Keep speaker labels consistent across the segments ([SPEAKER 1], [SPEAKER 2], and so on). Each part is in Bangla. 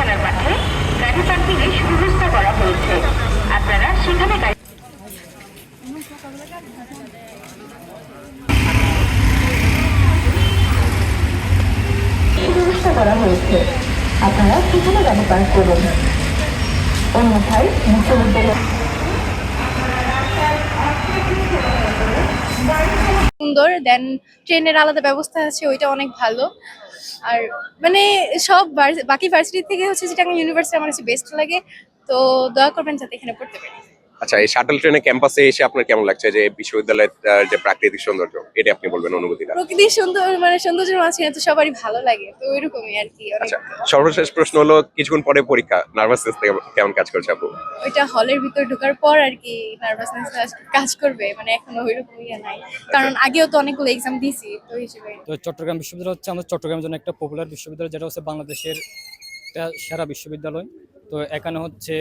[SPEAKER 1] থানার মাঠে গাড়ি পার্কিং এর সুব্যবস্থা করা হয়েছে। আপনারা সেখানে গাড়ি করা হয়েছে। আপনারা সেখানে গাড়ি পার্ক করুন। অন্যথায় মুখ্যমন্ত্রী
[SPEAKER 2] সুন্দর দেন ট্রেনের আলাদা ব্যবস্থা আছে, ওইটা অনেক ভালো। আর মানে সব বাকি ভার্সিটি থেকে হচ্ছে যেটা ইউনিভার্সিটি আমার কাছে বেস্ট লাগে, তো দয়া করবেন যাতে এখানে পড়তে পারি।
[SPEAKER 3] আচ্ছা এই শাটল ট্রেনে ক্যাম্পাসে এসে আপনার কেমন লাগছে? যে বিশ্ববিদ্যালয়ের যে প্রাকৃতিক সৌন্দর্য এটা আপনি বলবেন অনুভূতিটা?
[SPEAKER 2] প্রকৃতি সুন্দর মানে সৌন্দর্যের মাঝে তো সবারই ভালো লাগে তো ওইরকমই আর কি।
[SPEAKER 3] আচ্ছা সর্বশেষ প্রশ্ন হলো কিছুক্ষণ পরে পরীক্ষা নার্ভাসনেস কেমন কাজ করছে আপু?
[SPEAKER 2] ওইটা হলের ভিতর ঢোকার পর আর কি নার্ভাসনেস কাজ করবে মানে এখনও ওইরকম ইয়ে নাই। কারণ আগেও তো অনেকগুলো এক্সাম দিয়েছি তো হিসেবে।
[SPEAKER 4] তো চট্টগ্রাম বিশ্ববিদ্যালয় হচ্ছে আমাদের চট্টগ্রামের জন্য একটা পপুলার বিশ্ববিদ্যালয় যেটা হচ্ছে বাংলাদেশের একটা সেরা বিশ্ববিদ্যালয়। তো এখানে হচ্ছে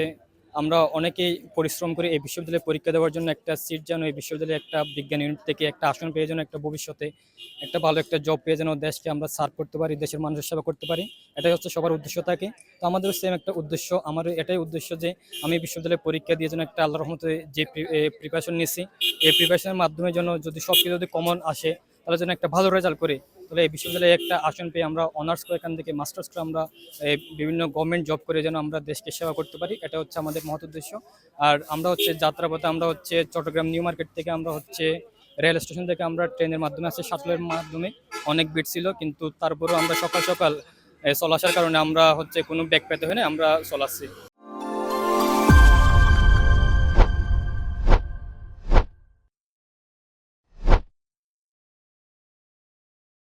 [SPEAKER 4] আমরা অনেকেই পরিশ্রম করে এই বিশ্ববিদ্যালয়ে পরীক্ষা দেওয়ার জন্য একটা সিট যেন, এই বিশ্ববিদ্যালয়ে একটা বিজ্ঞান ইউনিট থেকে একটা আসন পেয়ে যেন, একটা ভবিষ্যতে একটা ভালো একটা জব পেয়ে যেন দেশকে আমরা সার্ভ করতে পারি, দেশের মানুষের সেবা করতে পারি। এটাই হচ্ছে সবার উদ্দেশ্য থাকে। তো আমাদেরও সেম একটা উদ্দেশ্য। আমার এটাই উদ্দেশ্য যে, আমি বিশ্ববিদ্যালয়ে পরীক্ষা দিয়ে যেন একটা আল্লাহ রহমতে যে প্রিপারেশন নিয়েছি, এই প্রিপারেশনের মাধ্যমে যেন যদি সব কিছু যদি কমন আসে, তাহলে যেন একটা ভালো রেজাল্ট করে তাহলে এই বিশ্ববিদ্যালয়ে একটা আসন পেয়ে আমরা অনার্স করে এখান থেকে মাস্টার্স করে আমরা বিভিন্ন গভর্নমেন্ট জব করে যেন আমরা দেশকে সেবা করতে পারি এটা হচ্ছে আমাদের মহৎ উদ্দেশ্য। আর আমরা হচ্ছে যাত্রাপথে আমরা হচ্ছে চট্টগ্রাম নিউ মার্কেট থেকে আমরা হচ্ছে রেল স্টেশন থেকে আমরা ট্রেনের মাধ্যমে আসছি শাটলের মাধ্যমে। অনেক ভিড় ছিল কিন্তু তারপরেও আমরা সকাল সকাল এ, চলে আসার কারণে আমরা হচ্ছে কোনো ব্যাগ পেতে হয় না আমরা চলে আসছি।